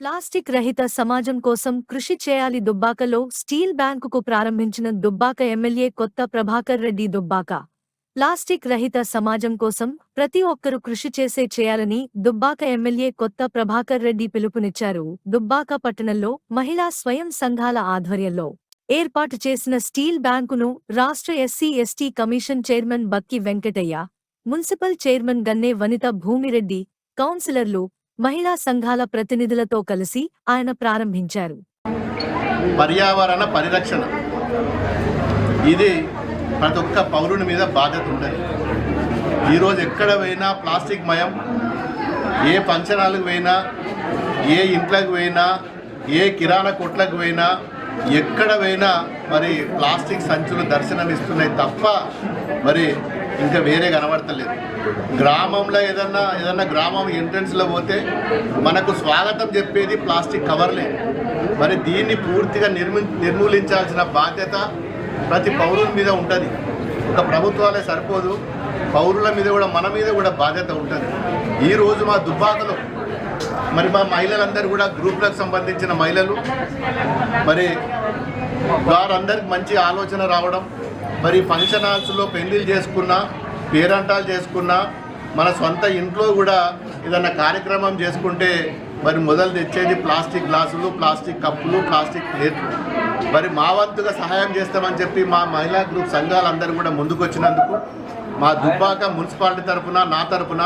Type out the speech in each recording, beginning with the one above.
Plastic రహిత సమాజం కోసం కృషి చేయాలి దుబ్బాకలో స్టీల్ బ్యాంకుకు ప్రారంభించిన దుబ్బాక ఎమ్మెల్యే కొత్త ప్రభాకర్ రెడ్డి దుబ్బాక. ప్లాస్టిక్ రహిత సమాజం కోసం ప్రతి ఒక్కరూ కృషి చేసే చేయాలని దుబ్బాక ఎమ్మెల్యే కొత్త ప్రభాకర్ రెడ్డి పిలుపునిచ్చారు. దుబ్బాక పట్టణంలో మహిళా స్వయం సంఘాల ఆధ్వర్యంలో ఏర్పాటు చేసిన స్టీల్ బ్యాంకును రాష్ట్ర SC ST commission chairman Bakki Venkataiah municipal chairman Ganne Vanitha Bhumireddy కౌన్సిలర్లు మహిళా సంఘాల ప్రతినిధులతో కలిసి ఆయన ప్రారంభించారు. పర్యావరణ పరిరక్షణ. ఇది ప్రతి ఒక్క పౌరుని మీద బాధ్యత ఉంటుంది. ఈరోజు ఎక్కడ పోయినా ప్లాస్టిక్ మయం ఏ పంచనాలకు పోయినా ఏ ఇంట్లోకి పోయినా ఏ కిరాణా కొట్లకు పోయినా ఎక్కడ పోయినా మరి ప్లాస్టిక్ సంచులు దర్శనమిస్తున్నాయి తప్ప మరి ఇంకా వేరే కనబడతలేదు. గ్రామంలో ఏదన్నా ఏదన్నా గ్రామం ఎంట్రన్స్లో పోతే మనకు స్వాగతం చెప్పేది ప్లాస్టిక్ కవర్లే. మరి దీన్ని పూర్తిగా నిర్మి నిర్మూలించాల్సిన బాధ్యత ప్రతి పౌరుల మీద ఉంటుంది. ఒక ప్రభుత్వాలే సరిపోదు పౌరుల మీద కూడా మన మీద కూడా బాధ్యత ఉంటుంది. ఈరోజు మా దుబ్బాకలో మరి మా మహిళలందరూ కూడా గ్రూప్లకు సంబంధించిన మహిళలు మరి వారందరికి మంచి ఆలోచన రావడం మరి ఫంక్షన్ హాల్స్లో పెళ్ళిళ్ళు చేసుకున్నా పేరంటాలు చేసుకున్నా మన సొంత ఇంట్లో కూడా ఏదన్నా కార్యక్రమం చేసుకుంటే మరి మొదలు తెచ్చేది ప్లాస్టిక్ గ్లాసులు ప్లాస్టిక్ కప్పులు ప్లాస్టిక్ ప్లేట్లు. మరి మా వంతుగా సహాయం చేస్తామని చెప్పి మా మహిళా గ్రూప్ సంఘాలందరూ కూడా ముందుకొచ్చినందుకు మా దుబ్బాక మున్సిపాలిటీ తరపున నా తరపున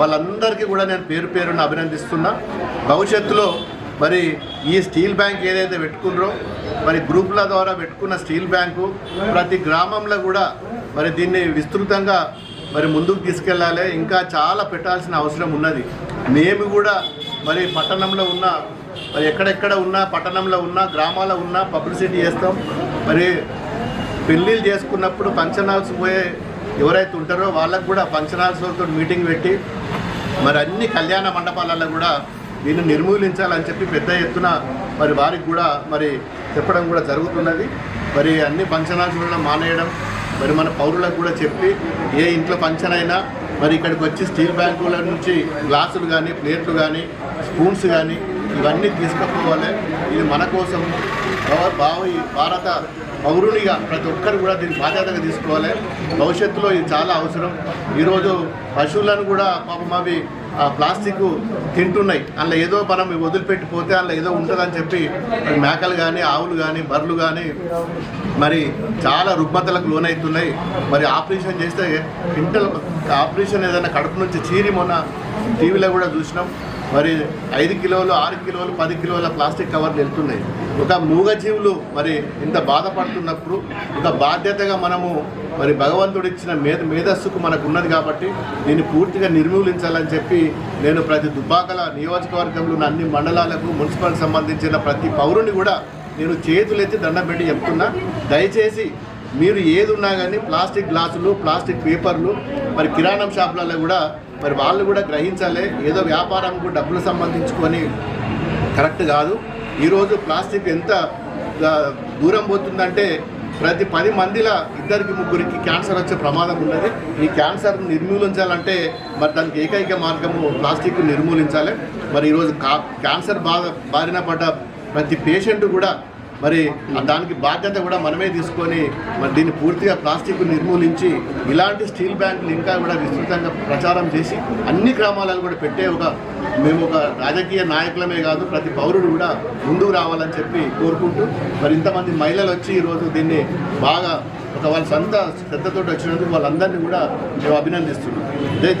వాళ్ళందరికీ కూడా నేను పేరు పేరును అభినందిస్తున్నా. భవిష్యత్తులో మరి ఈ స్టీల్ బ్యాంక్ ఏదైతే పెట్టుకున్నారో మరి గ్రూపుల ద్వారా పెట్టుకున్న స్టీల్ బ్యాంకు ప్రతి గ్రామంలో కూడా మరి దీన్ని విస్తృతంగా మరి ముందుకు తీసుకెళ్ళాలి ఇంకా చాలా పెట్టాల్సిన అవసరం ఉన్నది. మేము కూడా మరి పట్టణంలో ఉన్న మరి ఎక్కడెక్కడ ఉన్నా పట్టణంలో ఉన్న గ్రామాల్లో ఉన్న పబ్లిసిటీ చేస్తాం. మరి పెళ్ళిళ్ళు చేసుకున్నప్పుడు ఫంక్షన్ హాల్స్ పోయే ఎవరైతే ఉంటారో వాళ్ళకు కూడా ఫంక్షన్ హాల్స్తో మీటింగ్ పెట్టి మరి అన్ని కళ్యాణ మండపాలలో కూడా దీన్ని నిర్మూలించాలని చెప్పి పెద్ద ఎత్తున మరి వారికి కూడా మరి చెప్పడం కూడా జరుగుతున్నది. మరి అన్ని పంచనాలు చూడడం మానేయడం మరి మన పౌరులకు కూడా చెప్పి ఏ ఇంట్లో ఫంక్షన్ అయినా మరి ఇక్కడికి వచ్చి స్టీల్ బ్యాంకుల నుంచి గ్లాసులు కానీ ప్లేట్లు కానీ స్పూన్స్ కానీ ఇవన్నీ తీసుకుపోవాలి. ఇది మన కోసం భావి భారత పౌరునిగా ప్రతి ఒక్కరు కూడా దీన్ని బాధ్యతగా తీసుకోవాలి. భవిష్యత్తులో ఇది చాలా అవసరం. ఈరోజు పశువులను కూడా పాపం అవి ప్లాస్టిక్ తింటున్నాయి. అందులో ఏదో మనం వదిలిపెట్టి పోతే అందులో ఏదో ఉంటుందని చెప్పి మేకలు కానీ ఆవులు కానీ బర్రెలు కానీ మరి చాలా రుగ్మతలకు లోనవుతున్నాయి మరి ఆపరేషన్ చేస్తే ఇంటర్ ఆపరేషన్ ఏదైనా కడుపు నుంచి చీరి మొన్న టీవీలో కూడా చూసినాం. మరి ఐదు కిలోలు ఆరు కిలోలు పది కిలోల ప్లాస్టిక్ కవర్లు వెళ్తున్నాయి. ఒక మూగజీవులు మరి ఇంత బాధపడుతున్నప్పుడు ఒక బాధ్యతగా మనము మరి భగవంతుడు ఇచ్చిన మేధ మేధస్సుకు మనకు ఉన్నది కాబట్టి దీన్ని పూర్తిగా నిర్మూలించాలని చెప్పి నేను ప్రతి దుబ్బాకల నియోజకవర్గంలో ఉన్న అన్ని మండలాలకు మున్సిపల్ సంబంధించిన ప్రతి పౌరుని కూడా నేను చేతులెత్తి దండం పెట్టి చెప్తున్నా. దయచేసి మీరు ఏది ఉన్నా కానీ ప్లాస్టిక్ గ్లాసులు ప్లాస్టిక్ పేపర్లు మరి కిరాణం షాపులలో కూడా మరి వాళ్ళు కూడా గ్రహించాలి. ఏదో వ్యాపారంకు డబ్బులు సంబంధించుకొని కరెక్ట్ కాదు. ఈరోజు ప్లాస్టిక్ ఎంత దూరం పోతుందంటే ప్రతి పది మందిల ఇద్దరికి ముగ్గురికి క్యాన్సర్ వచ్చే ప్రమాదం ఉన్నది. ఈ క్యాన్సర్ నిర్మూలించాలంటే మరి దానికి ఏకైక మార్గము ప్లాస్టిక్ నిర్మూలించాలి. మరి ఈరోజు కా క్యాన్సర్ బాధ బారిన పడ్డ ప్రతి పేషెంట్ కూడా మరి దానికి బాధ్యత కూడా మనమే తీసుకొని మరి దీన్ని పూర్తిగా ప్లాస్టిక్ నిర్మూలించి ఇలాంటి స్టీల్ బ్యాంకులు ఇంకా కూడా విస్తృతంగా ప్రచారం చేసి అన్ని గ్రామాలను కూడా పెట్టే ఒక మేము ఒక రాజకీయ నాయకులమే కాదు ప్రతి పౌరుడు కూడా ముందుకు రావాలని చెప్పి కోరుకుంటూ మరి ఇంతమంది మహిళలు వచ్చి ఈరోజు దీన్ని బాగా ఒక వాళ్ళ సొంత శ్రద్ధతోటి వచ్చినందుకు వాళ్ళందరినీ కూడా మేము అభినందిస్తున్నాం. జై